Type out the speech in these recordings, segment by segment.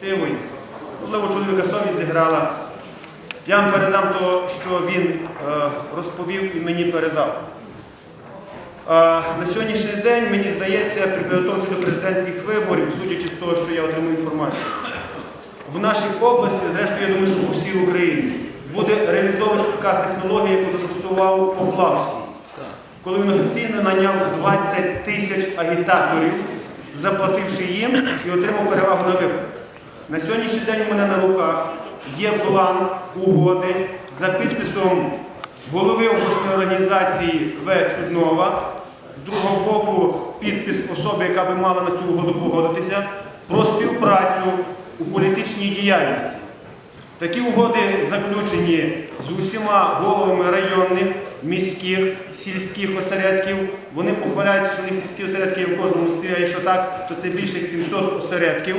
Тивою. Можливо, чоловіка совість зіграла. Я вам передам те, що він е, розповів і мені передав. Е, на сьогоднішній день, мені здається, при підготовці до президентських виборів, судячи з того, що я отримав інформацію, в нашій області, зрештою, я думаю, що по всій Україні, буде реалізовуватися така технологія, яку застосував Поплавський, коли він офіційно наняв 20 тисяч агітаторів, заплативши їм і отримав перевагу на виборах. На сьогоднішній день у мене на руках є план угоди за підписом голови обласної організації В. Чуднова, з другого боку підпис особи, яка би мала на цю угоду погодитися, про співпрацю у політичній діяльності. Такі угоди заключені з усіма головами районних, міських, сільських осередків. Вони похваляються, що в них сільські осередки є в кожному селі, якщо так, то це більше як 700 осередків.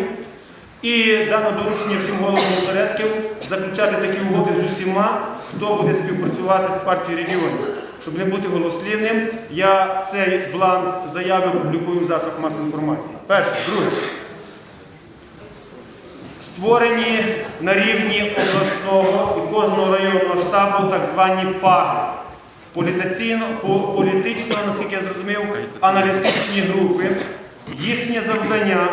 І дано доручення всім головам осередків заключати такі угоди з усіма, хто буде співпрацювати з партією регіонів. Щоб не бути голослівним, я цей бланк заяви публікую в засобах масової інформації. Перше, друге. Створені на рівні обласного і кожного районного штабу так звані ПАГи. Політично, наскільки я зрозумів, аналітичні групи. Їхнє завдання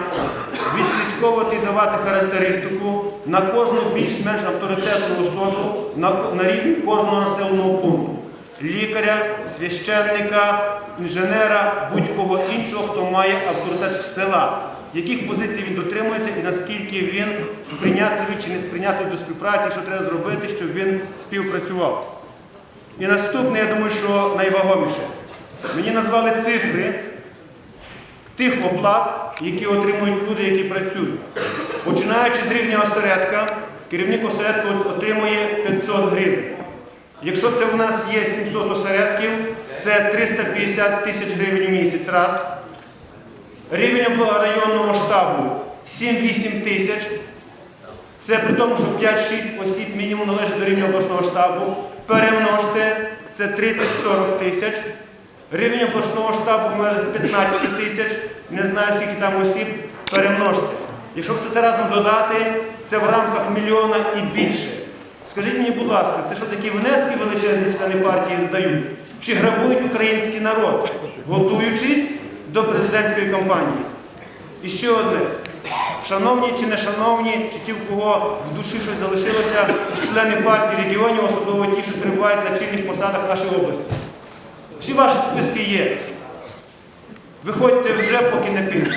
відслідковувати і давати характеристику на кожну більш-менш авторитетну особу на, на рівні кожного населеного пункту. Лікаря, священника, інженера, будь-кого іншого, хто має авторитет в села яких позицій він дотримується і наскільки він сприйнятливий чи не сприйнятливий до співпраці, що треба зробити, щоб він співпрацював. І наступне, я думаю, що найвагоміше. Мені назвали цифри тих оплат, які отримують люди, які працюють. Починаючи з рівня осередка, керівник осередку отримує 500 гривень. Якщо це в нас є 700 осередків, це 350 тисяч гривень в місяць раз. Рівень районного штабу 7-8 тисяч. Це при тому, що 5-6 осіб мінімум належить до рівня обласного штабу. Перемножте, це 30-40 тисяч. Рівень обласного штабу в межах 15 тисяч. Не знаю, скільки там осіб. Перемножте. Якщо все це разом додати, це в рамках мільйона і більше. Скажіть мені, будь ласка, це що такі внески величезні члени партії здають? Чи грабують український народ, готуючись до президентської кампанії? І ще одне. Шановні чи не шановні, чи ті, у кого в душі щось залишилося, члени партії регіонів, особливо ті, що перебувають на чільних посадах нашої області. Всі ваші списки є. Виходьте вже, поки не пізно.